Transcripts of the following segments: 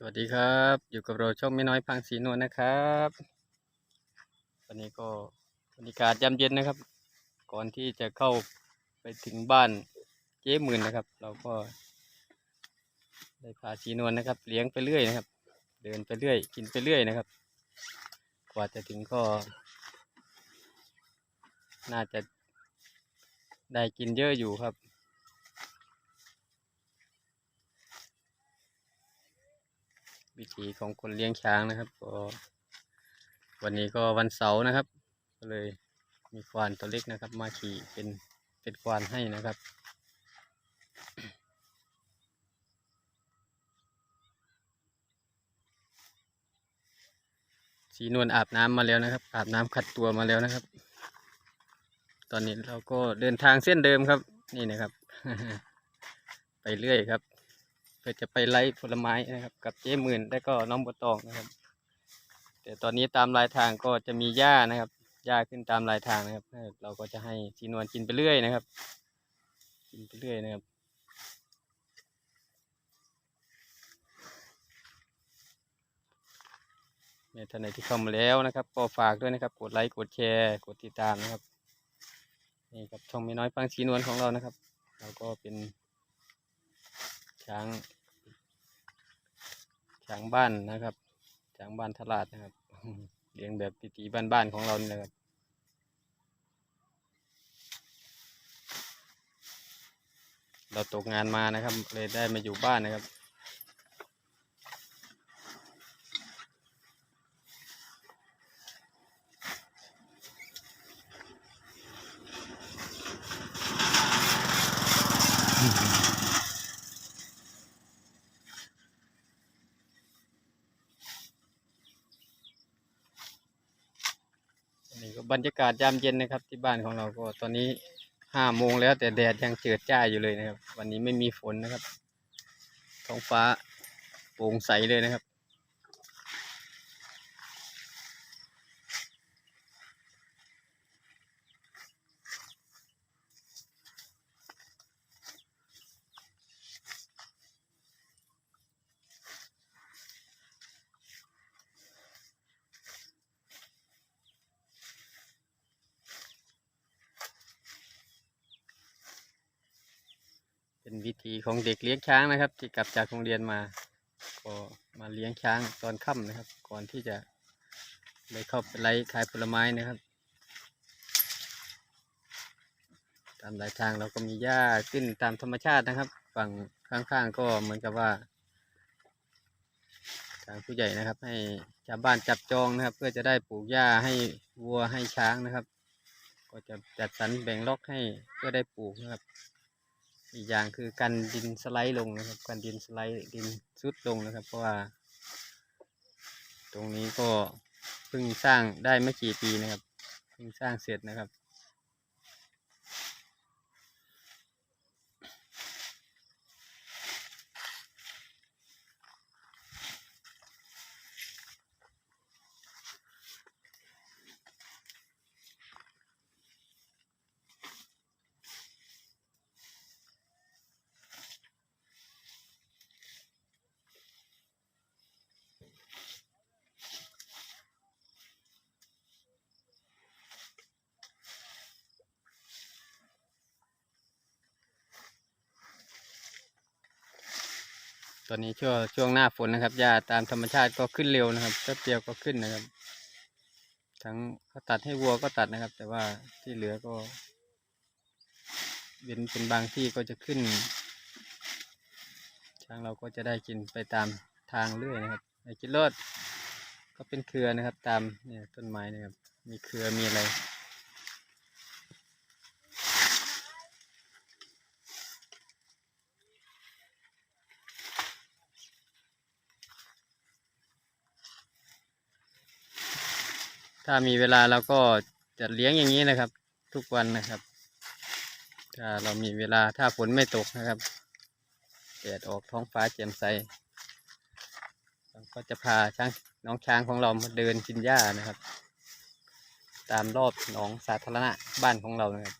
สวัสดีครับ อยู่กับเราช่องไม่น้อยพังสีนวลนะครับวันนี้ก็บรรยากาศยามเย็นนะครับ ก่อนที่จะเข้าไปถึงบ้านเจ๊หมื่นนะครับ เราก็ได้พาสีนวลนะครับ เลี้ยงไปเรื่อยนะครับ เดินไปเรื่อย กินไปเรื่อยนะครับ กว่าจะถึงก็ น่าจะได้กินเยอะอยู่ครับ วิถีของคนเลี้ยงช้างนะครับก็วันนี้ก็วันเสาร์นะครับ ก็เลยมีควานตัวเล็กนะครับ มาขี่เป็นเป็นควานให้นะครับสีนวลอาบน้ำมาแล้วนะครับ อาบน้ำขัดตัวมาแล้วนะครับ ตอนนี้เราก็เดินทางเส้นเดิมครับ นี่นะครับ ไปเรื่อยครับ เพื่อจะไปไล่ผลไม้นะครับ กับเจ๊หมื่นและก็น้องบัวตองนะครับ แต่ตอนนี้ตามรายทางก็จะมีหญ้านะครับหญ้าขึ้นตามรายทางนะครับ เราก็จะให้สีนวลกินไปเรื่อยนะครับ กินไปเรื่อยนะครับเนี่ยท่านไหนที่เข้ามาแล้วนะครับก็ฝากด้วยนะครับ กดไลค์กดแชร์กดติดตามนะครับนี่ครับช่องไม่น้อยฟังสีนวลของเรานะครับ เราก็เป็น ช้าง ช้างบ้านนะครับ ช้างบ้านทลาดนะครับ เลี้ยงแบบวิถีบ้านๆของเรานี่แหละครับเราตกงานมานะครับ เลยได้มาอยู่บ้านนะครับอันนี้ก็ บรรยากาศยามเย็นนะครับ ที่บ้านของเราก็ตอนนี้ห้าโมงแล้วแต่แดดยังเจิดจ้าอยู่เลยนะครับ วันนี้ไม่มีฝนนะครับท้องฟ้าโปร่งใสเลยนะครับ เป็นวิธีของเด็กเลี้ยงช้างนะครับ ที่กลับจากโรงเรียนมาก็มาเลี้ยงช้างตอนค่ำนะครับ ก่อนที่จะเลยเข้าไปไล่ขายผลไม้นะครับ ตามหลายทางเราก็มีหญ้าขึ้นตามธรรมชาตินะครับ ฝั่งข้างๆก็เหมือนกับว่า ทางผู้ใหญ่นะครับ ให้ชาวบ้านจับจองนะครับ เพื่อจะได้ปลูกหญ้าให้วัวให้ช้างนะครับ ก็จะจัดสรรแบ่งล็อกให้เพื่อได้ปลูกนะครับ อีกอย่างคือกันดินสไลด์ลงนะครับ กันดินสไลด์ดินซุดลงนะครับ เพราะว่า ตรงนี้ก็เพิ่งสร้างได้ไม่กี่ปีนะครับ เพิ่งสร้างเสร็จนะครับ ตอนนี้ช่วงช่วงหน้าฝนนะครับหญ้าตามธรรมชาติก็ขึ้นเร็วนะครับแป๊บเดียวก็ขึ้นนะครับ ทั้งเขาตัดให้วัวก็ตัดนะครับ แต่ว่าที่เหลือก็เป็นเป็นบางที่ก็จะขึ้น ช้างเราก็จะได้กินไปตามทางเรื่อยนะครับไอ้กินรดก็เป็นเครือนะครับ ตามเนี่ยต้นไม้นะครับ มีเครือมีอะไร ถ้ามีเวลาเราก็จะเลี้ยงอย่างนี้นะครับ ทุกวันนะครับ ถ้าเรามีเวลาถ้าฝนไม่ตกนะครับแดดออกท้องฟ้าแจ่มใสเราก็จะพาช้างน้องช้างของเรามาเดินกินหญ้านะครับ ตามรอบหนองสาธารณะบ้านของเรานะครับ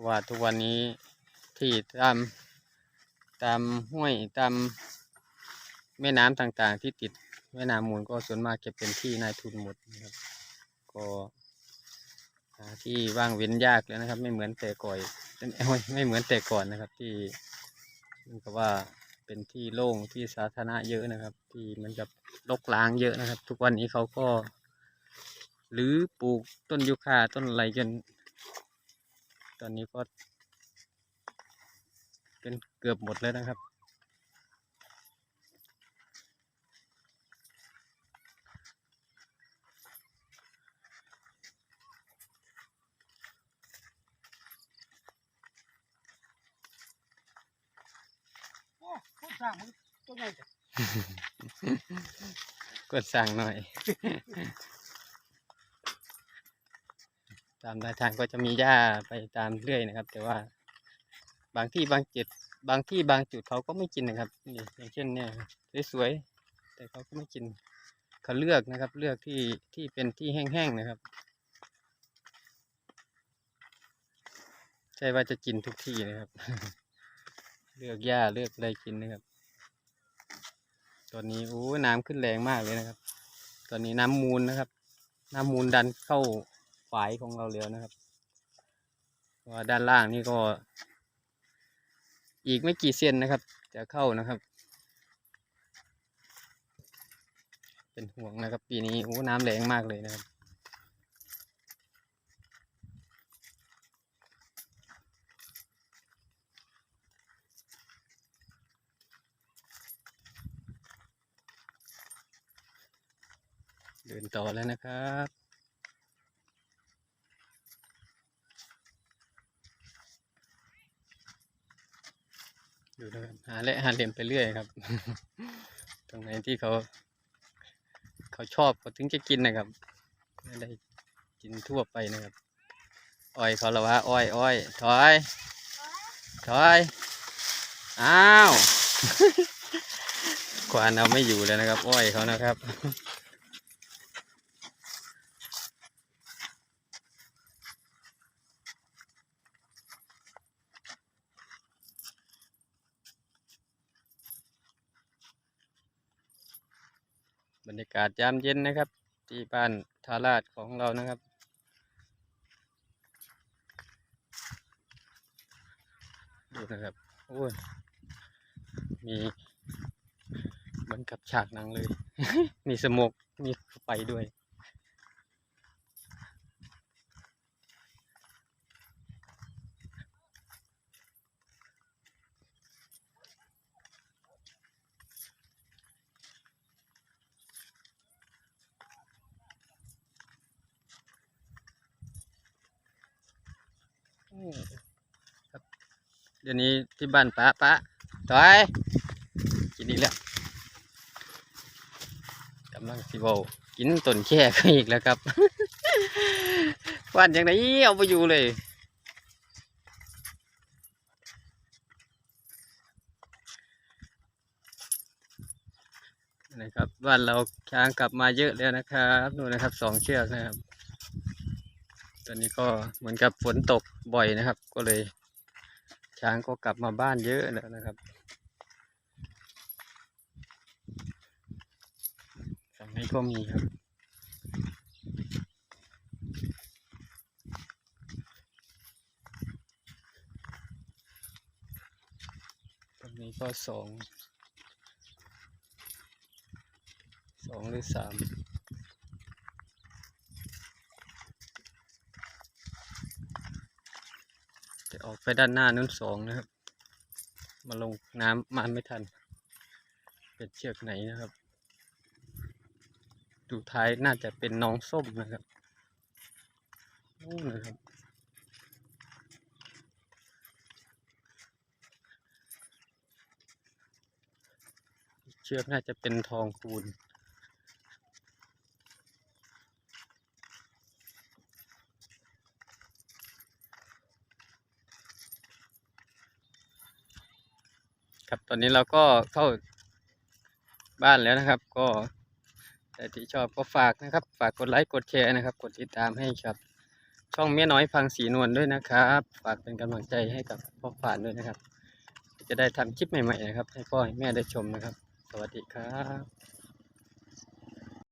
ราะว่าทุกวันนี้ที่ตามตามห้วยตามแม่น้ำต่างๆ ที่ติดแม่น้ำมูลก็ส่วนมากจะเป็นที่นายทุนหมดนะครับ ก็ที่ว่างเว้นยากแล้วนะครับ ไม่เหมือนแต่ก่อยไม่เหมือนแต่ก่อนนะครับที่มันก็ว่าเป็นที่โล่งที่สาธารณะเยอะนะครับ ที่มันกับรกร้างเยอะนะครับ ทุกวันนี้เขาก็หรือปลูกต้นยูคาต้นอะไรจน ตอนนี้ก็ เป็นเกือบหมดแล้วนะครับโอ้พูดสร้างมึงตัวใหญ่จ้ะกดสั่งหน่อย ตามรายทางก็จะมีหญ้าไปตามเรื่อยนะครับ แต่ว่าบางที่บางจุดบางที่บางจุดเขาก็ไม่กินนะครับนี่อย่างเช่นเนี่ยสวยๆแต่เขาก็ไม่กินเขาเลือกนะครับ เลือกที่ที่เป็นที่แห้งๆนะครับใช่ว่าจะกินทุกที่นะครับ เลือกหญ้าเลือกอะไรกินนะครับ ตอนนี้โอ้น้ำขึ้นแรงมากเลยนะครับ ตอนนี้น้ำมูลนะครับ น้ำมูลดันเข้า ฝายของเราแล้วนะครับว่าด้านล่างนี่ก็ อีกไม่กี่เซนนะครับ จะเข้านะครับ เป็นห่วงนะครับ ปีนี้โอ้น้ำแรงมากเลยนะครับเดินต่อแล้วนะครับ นะครับหาและหาเหลี่ยมไปเรื่อยครับ ตรงไหนที่เขา เขาชอบเขาถึงจะกินนะครับไม่ได้กินทั่วไปนะครับอ้อยเขาละว่าอ้อยอ้อยถอยถอยอ้าวควานเอาไม่อยู่แล้วนะครับ อ้อยเขานะครับ รรยากาศยามเย็นนะครับ ที่บ้านทาราชของเรานะครับ ดูนะครับ โอ้ย มีเหมือนกับฉากหนังเลย มีสมกมีไฟด้วย ครับเดี๋ยวนี้ที่บ้านป้าป้าถอยกินอีกแล้วกำลังสิเวกินต้นแค่ก็อีกแล้วครับว่านอย่างไรเอาไปอยู่เลยนะครับบ้านเราช้างกลับมาเยอะแล้วนะครับนู่นนะครับสองเชือกนะครับ ตอนนี้ก็เหมือนกับฝนตก บ่อยนะครับ ก็เลย ช้างก็กลับมาบ้านเยอะแล้วนะครับฝั่งนี้ก็มีครับตรงนี้ก็สองสองหรือสาม จะออกไปด้านหน้านู้นสองนะครับ มาลงน้ำมาไม่ทัน เป็นเชือกไหนนะครับ ดูท้ายน่าจะเป็นน้องส้มนะครับนู่นนะครับเชือกน่าจะเป็นทองคูณ ตอนนี้เราก็เข้าบ้านแล้วนะครับ ก็ใครที่ชอบก็ฝากนะครับ ฝากกดไลค์กดแชร์นะครับ กดติดตามให้ครับ ช่องเมียน้อยพังสีนวลด้วยนะครับ ฝากเป็นกำลังใจให้กับพ่อฝานด้วยนะครับ จะได้ทำคลิปใหม่ๆนะครับ ให้พ่อให้แม่ได้ชมนะครับ สวัสดีครับ